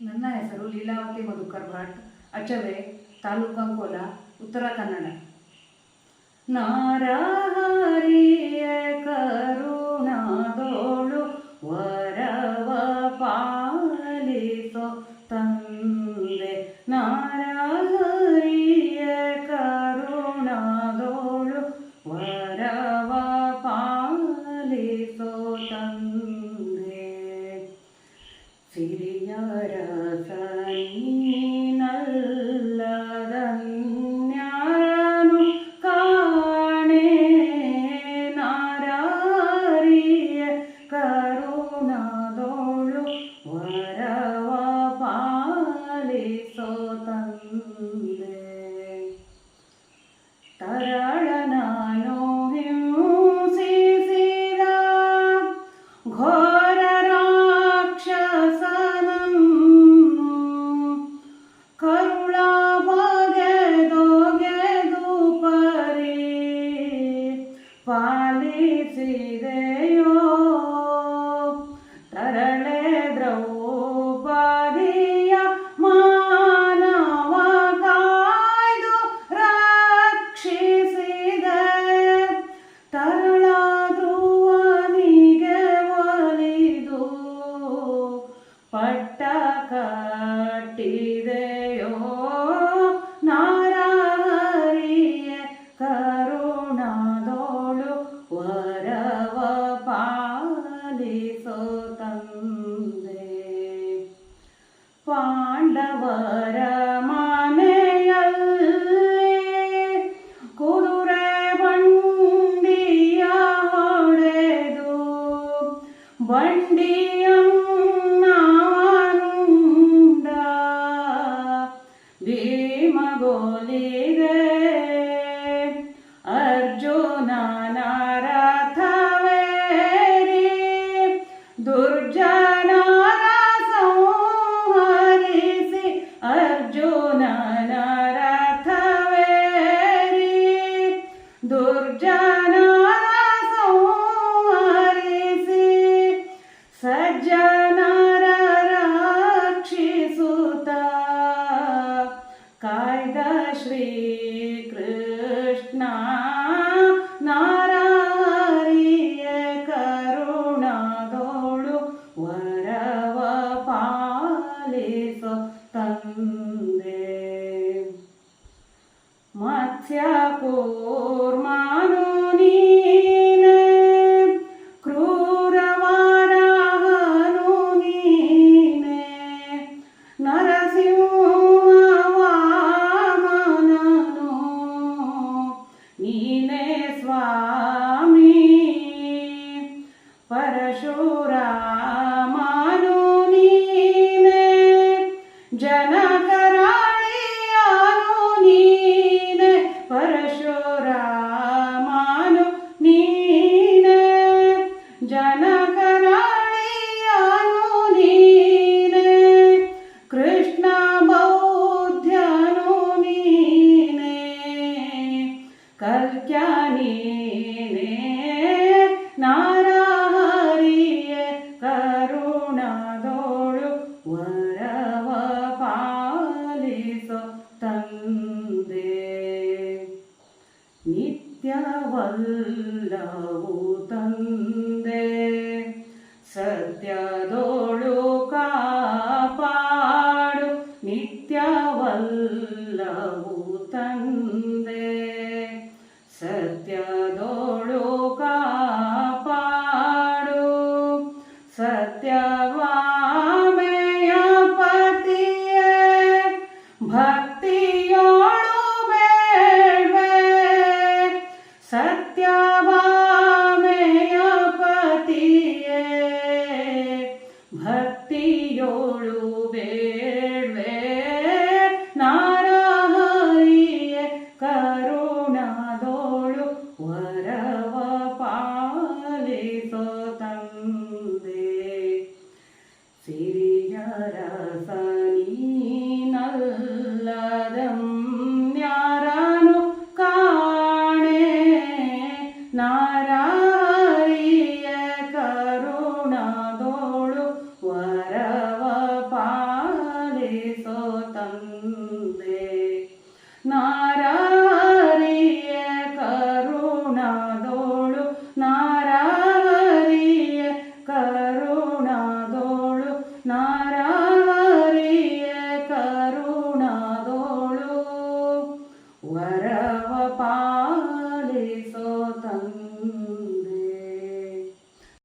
ನನ್ನ ಹೆಸರು ಲೀಲಾವತಿ ಮಧುಕರ್ ಭಟ್, ಅಚವೆ, ತಾಲೂಕು ಅಂಕೋಲ, ಉತ್ತರ ಕನ್ನಡ. ನಾರಾಹರಿಯ ಕರುಣಾದೋಳು, ವರವ ಪಾಲಿಸೋ ತಂದೆ. ನಾರಾಹರಿಯ ಕರುಣಾದೋಳು, ವರವ ಪಾಲಿಸೋ ತಂದೆ. रा but ಕಾಯ್ದ ಶ್ರೀಕೃಷ್ಣ ನಾರಾರಿಯ ಕರುಣದೋಳು ವರವ ಪಾಲಿಸೋ ತಂದೆ ಮತ್ಸ್ಯ ಕೂರ್ಮಾನು ನೀನೆ ಕ್ರೂರವಾರಹನು ನೀನೆ ನರಸಿಂಹವಾಮನನು मानो में जना ನಿತ್ಯವಲ್ಲವು ತಂದೆ ಸತ್ಯದೋಳು ಕಾಪಾಡು ನಿತ್ಯವಲ್ಲವು ತಂದೆ ಸತ್ಯದೋಳು